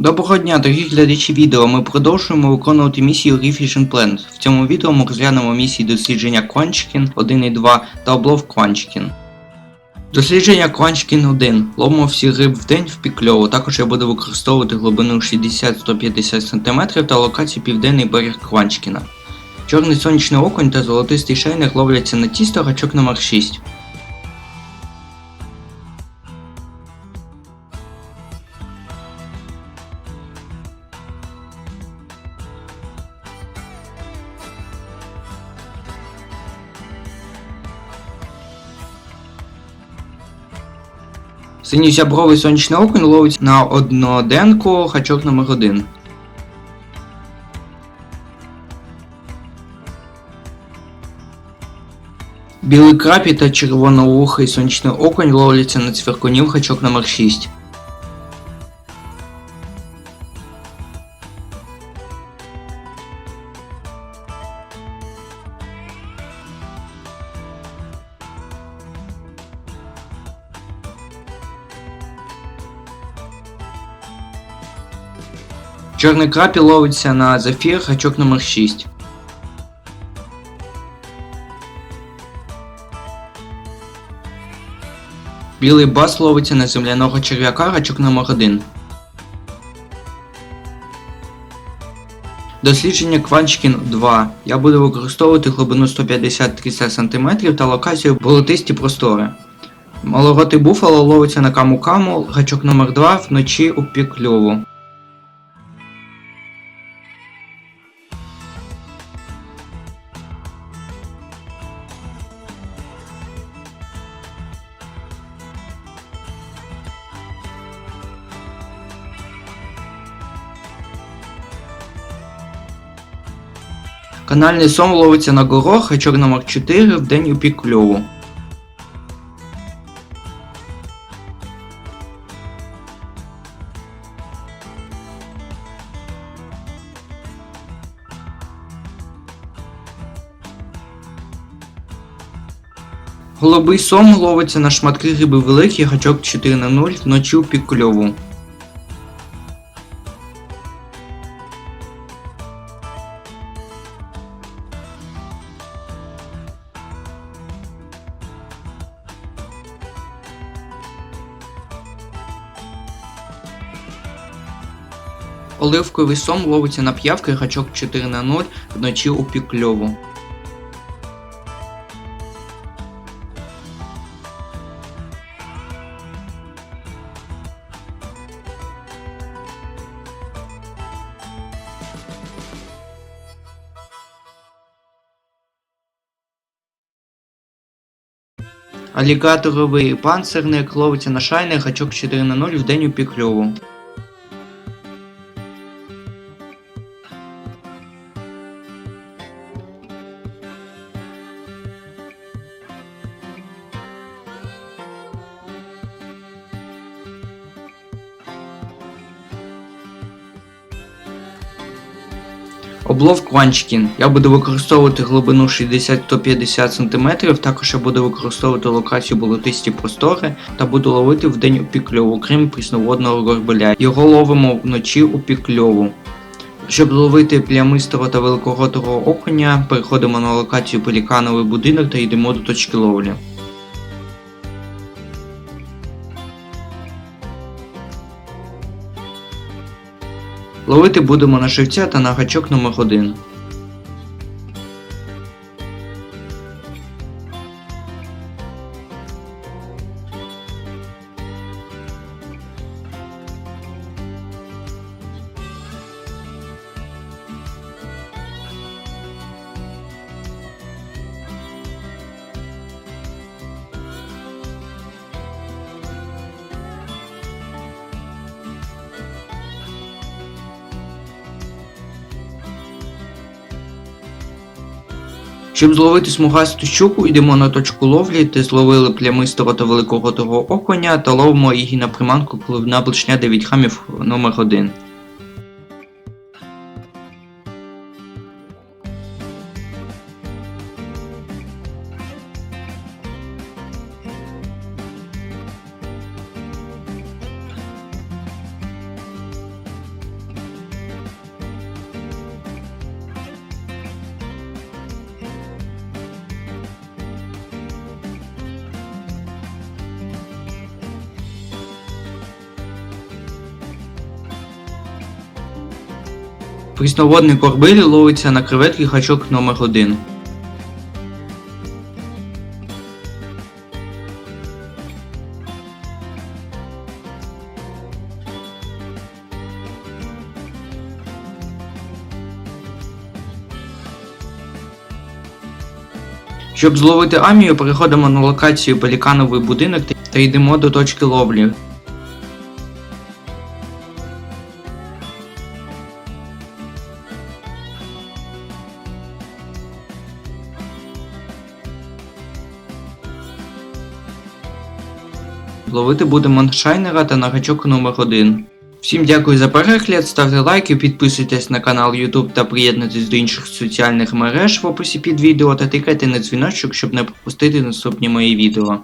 Доброго дня, дорогі глядачі відео. Ми продовжуємо виконувати місію Reef Vision Planet. В цьому відео ми розглянемо місії дослідження Кванчкін 1 і 2 та облов Кванчкін. Дослідження Кванчкін 1. Ловимо всі риб в день в пікльову. Також я буду використовувати глибину 60-150 см та локацію Південний берег Кванчкіна. Чорний сонячний окунь та золотистий шейник ловляться на тісто гачок номер 6. Синій зябровий сонячний окунь ловить на одноденку хачок номер 1. Білий крапі та червоноухий сонячний окунь ловляться на цвіркунів хачок номер 6. Чорний крапі ловиться на зафір гачок номер 6. Білий бас ловиться на земляного черв'яка гачок номер 1. Дослідження Кванчкін 2. Я буду використовувати глибину 150-300 см та локацію болотисті простори. Малоротий буфало ловиться на каму-каму, гачок номер 2 вночі у пік Канальний сом ловиться на горох, гачок номер 4 в день у пік кльову. Голубий сом ловиться на шматки риби великі, гачок 4 на 0 вночі у пік кльову. Оливковий сом ловиться на п'явки гачок 4 на 0 вночі у пік кльову. Алігаторовий панцирник ловиться на шайних гачок 4 на 0 в день у пік Облов Кванчкін. Я буду використовувати глибину 60-150 см, також я буду використовувати локацію болотисті простори та буду ловити в день у пікльову, крім прісноводного горбеля. Його ловимо вночі у пікльову. Щоб зловити плямистого та великоротого окуня, переходимо на локацію пелікановий будинок та йдемо до точки ловлі. Ловити будемо на живця та на гачок номер 1. Щоб зловити смугасту щуку, йдемо на точку ловлі, де зловили плямистого та великого того оконя та ловимо її на приманку коливна блишня 9 хамів номер 1. Прісноводний корбиль ловиться на креветки гачок номер 1 Щоб зловити амію, переходимо на локацію Пелікановий будинок та йдемо до точки ловлі. Ловити будемо шайнера та на гачок номер 1 Всім дякую за перегляд, ставте лайки, підписуйтесь на канал YouTube та приєднуйтесь до інших соціальних мереж в описі під відео та тикайте на дзвіночок, щоб не пропустити наступні мої відео.